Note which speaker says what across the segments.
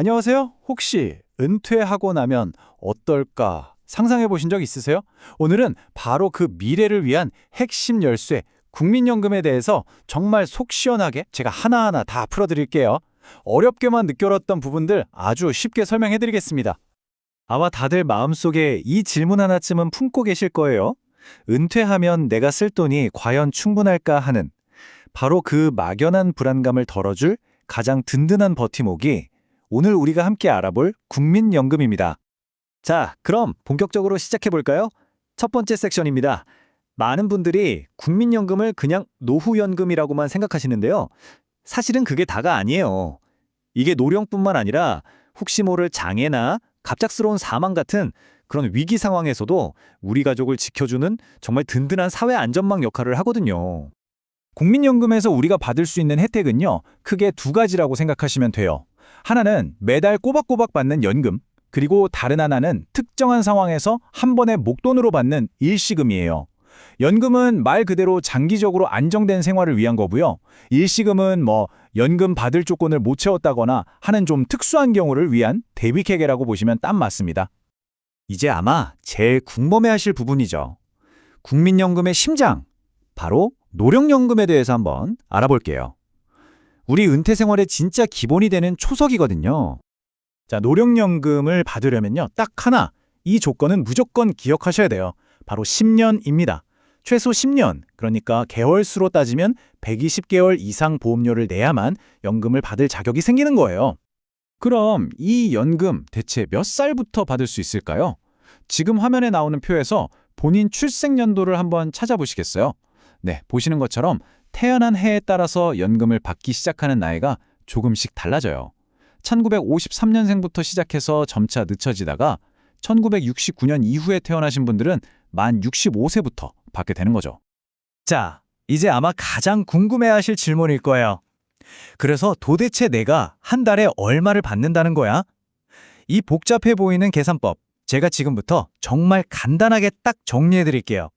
Speaker 1: 안녕하세요. 혹시 은퇴하고 나면 어떨까 상상해 보신 적 있으세요? 오늘은 바로 그 미래를 위한 핵심 열쇠, 국민연금에 대해서 정말 속 시원하게 제가 하나하나 다 풀어드릴게요. 어렵게만 느껴졌던 부분들 아주 쉽게 설명해 드리겠습니다.
Speaker 2: 아마 다들 마음속에 이 질문 하나쯤은 품고 계실 거예요. 은퇴하면 내가 쓸 돈이 과연 충분할까 하는 바로 그 막연한 불안감을 덜어줄 가장 든든한 버팀목이 오늘 우리가 함께 알아볼 국민연금입니다. 자, 그럼 본격적으로 시작해 볼까요? 첫 번째 섹션입니다. 많은 분들이 국민연금을 그냥 노후연금이라고만 생각하시는데요. 사실은 그게 다가 아니에요. 이게 노령뿐만 아니라 혹시 모를 장애나 갑작스러운 사망 같은 그런 위기 상황에서도 우리 가족을 지켜주는 정말 든든한 사회 안전망 역할을 하거든요.
Speaker 1: 국민연금에서 우리가 받을 수 있는 혜택은요, 크게 두 가지라고 생각하시면 돼요. 하나는 매달 꼬박꼬박 받는 연금, 그리고 다른 하나는 특정한 상황에서 한 번에 목돈으로 받는 일시금이에요. 연금은 말 그대로 장기적으로 안정된 생활을 위한 거고요. 일시금은 뭐 연금 받을 조건을 못 채웠다거나 하는 좀 특수한 경우를 위한 대비계획이라고 보시면 딱 맞습니다.
Speaker 2: 이제 아마 제일 궁금해하실 부분이죠. 국민연금의 심장, 바로 노령연금에 대해서 한번 알아볼게요. 우리 은퇴 생활의 진짜 기본이 되는 초석이거든요.
Speaker 1: 자, 노령연금을 받으려면요. 딱 하나, 이 조건은 무조건 기억하셔야 돼요. 바로 10년입니다. 최소 10년, 그러니까 개월수로 따지면 120개월 이상 보험료를 내야만 연금을 받을 자격이 생기는 거예요. 그럼 이 연금 대체 몇 살부터 받을 수 있을까요? 지금 화면에 나오는 표에서 본인 출생 연도를 한번 찾아보시겠어요? 네, 보시는 것처럼 태어난 해에 따라서 연금을 받기 시작하는 나이가 조금씩 달라져요. 1953년생부터 시작해서 점차 늦춰지다가 1969년 이후에 태어나신 분들은 만 65세부터 받게 되는 거죠.
Speaker 2: 자, 이제 아마 가장 궁금해하실 질문일 거예요. 그래서 도대체 내가 한 달에 얼마를 받는다는 거야? 이 복잡해 보이는 계산법, 제가 지금부터 정말 간단하게 딱 정리해 드릴게요.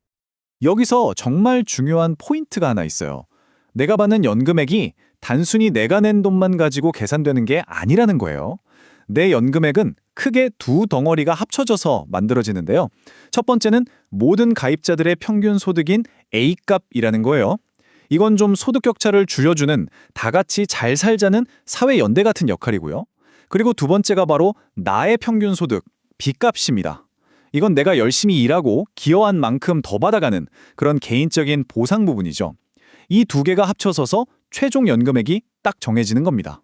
Speaker 1: 여기서 정말 중요한 포인트가 하나 있어요. 내가 받는 연금액이 단순히 내가 낸 돈만 가지고 계산되는 게 아니라는 거예요. 내 연금액은 크게 두 덩어리가 합쳐져서 만들어지는데요. 첫 번째는 모든 가입자들의 평균 소득인 A값이라는 거예요. 이건 좀 소득 격차를 줄여주는 다 같이 잘 살자는 사회 연대 같은 역할이고요. 그리고 두 번째가 바로 나의 평균 소득 B값입니다. 이건 내가 열심히 일하고 기여한 만큼 더 받아가는 그런 개인적인 보상 부분이죠. 이 두 개가 합쳐서서 최종 연금액이 딱 정해지는 겁니다.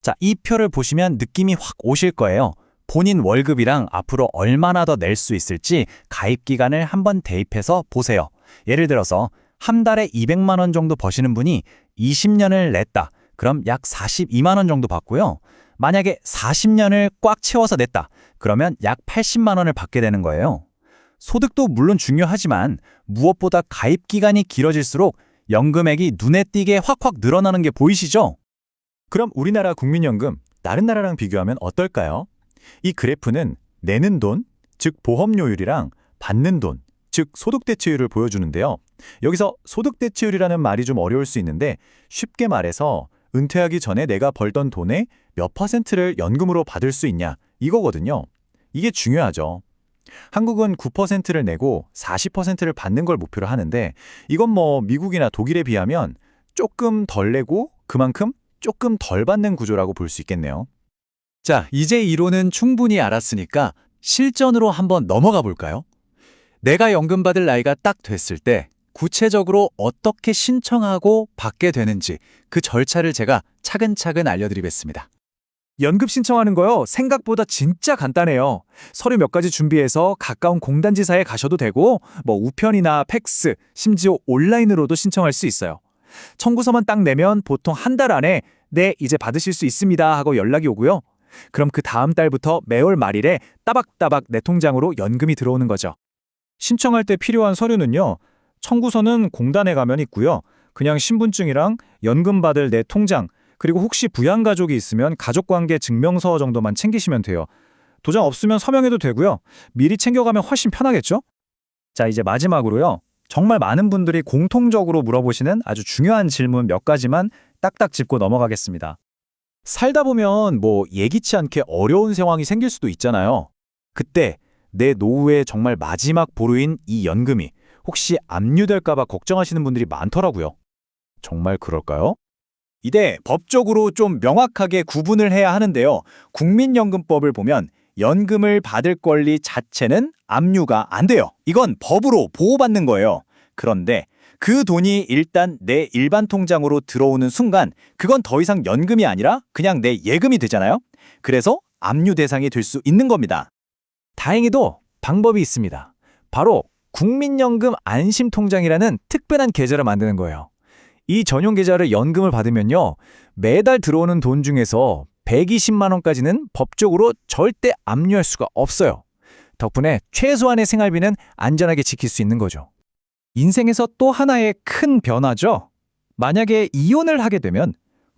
Speaker 2: 자, 이 표를 보시면 느낌이 확 오실 거예요. 본인 월급이랑 앞으로 얼마나 더 낼 수 있을지 가입 기간을 한번 대입해서 보세요. 예를 들어서 한 달에 200만 원 정도 버시는 분이 20년을 냈다. 그럼 약 42만 원 정도 받고요. 만약에 40년을 꽉 채워서 냈다. 그러면 약 80만 원을 받게 되는 거예요. 소득도 물론 중요하지만 무엇보다 가입 기간이 길어질수록 연금액이 눈에 띄게 확확 늘어나는 게 보이시죠?
Speaker 1: 그럼 우리나라 국민연금 다른 나라랑 비교하면 어떨까요? 이 그래프는 내는 돈, 즉 보험료율이랑 받는 돈, 즉 소득대체율을 보여주는데요. 여기서 소득대체율이라는 말이 좀 어려울 수 있는데 쉽게 말해서 은퇴하기 전에 내가 벌던 돈의 몇 퍼센트를 연금으로 받을 수 있냐 이거거든요. 이게 중요하죠. 한국은 9%를 내고 40%를 받는 걸 목표로 하는데 이건 뭐 미국이나 독일에 비하면 조금 덜 내고 그만큼 조금 덜 받는 구조라고 볼 수 있겠네요.
Speaker 2: 자, 이제 이론은 충분히 알았으니까 실전으로 한번 넘어가 볼까요? 내가 연금 받을 나이가 딱 됐을 때 구체적으로 어떻게 신청하고 받게 되는지 그 절차를 제가 차근차근 알려드리겠습니다. 연금 신청하는 거요. 생각보다 진짜 간단해요. 서류 몇 가지 준비해서 가까운 공단지사에 가셔도 되고 뭐 우편이나 팩스, 심지어 온라인으로도 신청할 수 있어요. 청구서만 딱 내면 보통 한 달 안에 네, 이제 받으실 수 있습니다 하고 연락이 오고요. 그럼 그 다음 달부터 매월 말일에 따박따박 내 통장으로 연금이 들어오는 거죠.
Speaker 1: 신청할 때 필요한 서류는요. 청구서는 공단에 가면 있고요. 그냥 신분증이랑 연금 받을 내 통장, 그리고 혹시 부양 가족이 있으면 가족관계 증명서 정도만 챙기시면 돼요. 도장 없으면 서명해도 되고요. 미리 챙겨가면 훨씬 편하겠죠? 자, 이제 마지막으로요. 정말 많은 분들이 공통적으로 물어보시는 아주 중요한 질문 몇 가지만 딱딱 짚고 넘어가겠습니다. 살다 보면 뭐 예기치 않게 어려운 상황이 생길 수도 있잖아요. 그때 내 노후의 정말 마지막 보루인 이 연금이 혹시 압류될까봐 걱정하시는 분들이 많더라고요. 정말 그럴까요? 이때 법적으로 좀 명확하게 구분을 해야 하는데요. 국민연금법을 보면 연금을 받을 권리 자체는 압류가 안 돼요. 이건 법으로 보호받는 거예요. 그런데 그 돈이 일단 내 일반 통장으로 들어오는 순간 그건 더 이상 연금이 아니라 그냥 내 예금이 되잖아요. 그래서 압류 대상이 될 수 있는 겁니다. 다행히도 방법이 있습니다. 바로 국민연금 안심통장이라는 특별한 계좌를 만드는 거예요. 이 전용 계좌를 연금을 받으면요. 매달 들어오는 돈 중에서 120만 원까지는 법적으로 절대 압류할 수가 없어요. 덕분에 최소한의 생활비는 안전하게 지킬 수 있는 거죠. 인생에서 또 하나의 큰 변화죠. 만약에 이혼을 하게 되면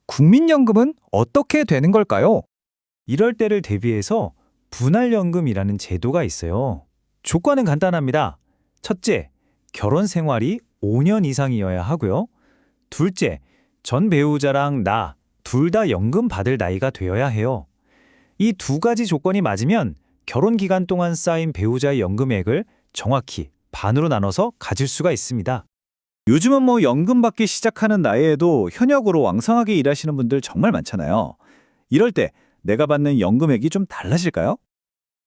Speaker 1: 국민연금은 어떻게 되는 걸까요?
Speaker 2: 이럴 때를 대비해서 분할연금이라는 제도가 있어요. 조건은 간단합니다. 첫째, 결혼 생활이 5년 이상이어야 하고요. 둘째, 전 배우자랑 나 둘 다 연금 받을 나이가 되어야 해요. 이 두 가지 조건이 맞으면 결혼 기간 동안 쌓인 배우자의 연금액을 정확히 반으로 나눠서 가질 수가 있습니다.
Speaker 1: 요즘은 뭐 연금 받기 시작하는 나이에도 현역으로 왕성하게 일하시는 분들 정말 많잖아요. 이럴 때 내가 받는 연금액이 좀 달라질까요?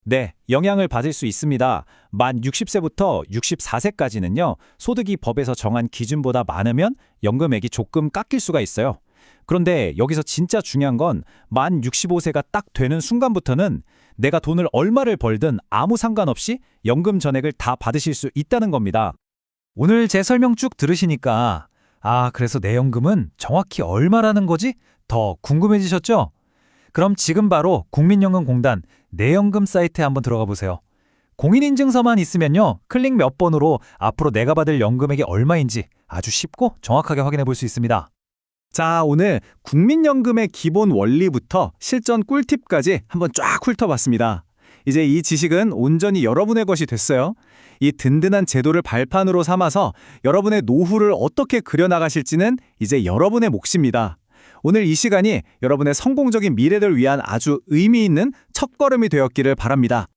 Speaker 2: 네, 영향을 받을 수 있습니다. 만 60세부터 64세까지는요, 소득이 법에서 정한 기준보다 많으면 연금액이 조금 깎일 수가 있어요. 그런데 여기서 진짜 중요한 건 만 65세가 딱 되는 순간부터는 내가 돈을 얼마를 벌든 아무 상관없이 연금 전액을 다 받으실 수 있다는 겁니다. 오늘 제 설명 쭉 들으시니까 아, 그래서 내 연금은 정확히 얼마라는 거지? 더 궁금해지셨죠? 그럼 지금 바로 국민연금공단 내연금 사이트에 한번 들어가 보세요. 공인인증서만 있으면요. 클릭 몇 번으로 앞으로 내가 받을 연금액이 얼마인지 아주 쉽고 정확하게 확인해 볼 수 있습니다.
Speaker 1: 자, 오늘 국민연금의 기본 원리부터 실전 꿀팁까지 한번 쫙 훑어봤습니다. 이제 이 지식은 온전히 여러분의 것이 됐어요. 이 든든한 제도를 발판으로 삼아서 여러분의 노후를 어떻게 그려나가실지는 이제 여러분의 몫입니다. 오늘 이 시간이 여러분의 성공적인 미래를 위한 아주 의미 있는 첫걸음이 되었기를 바랍니다.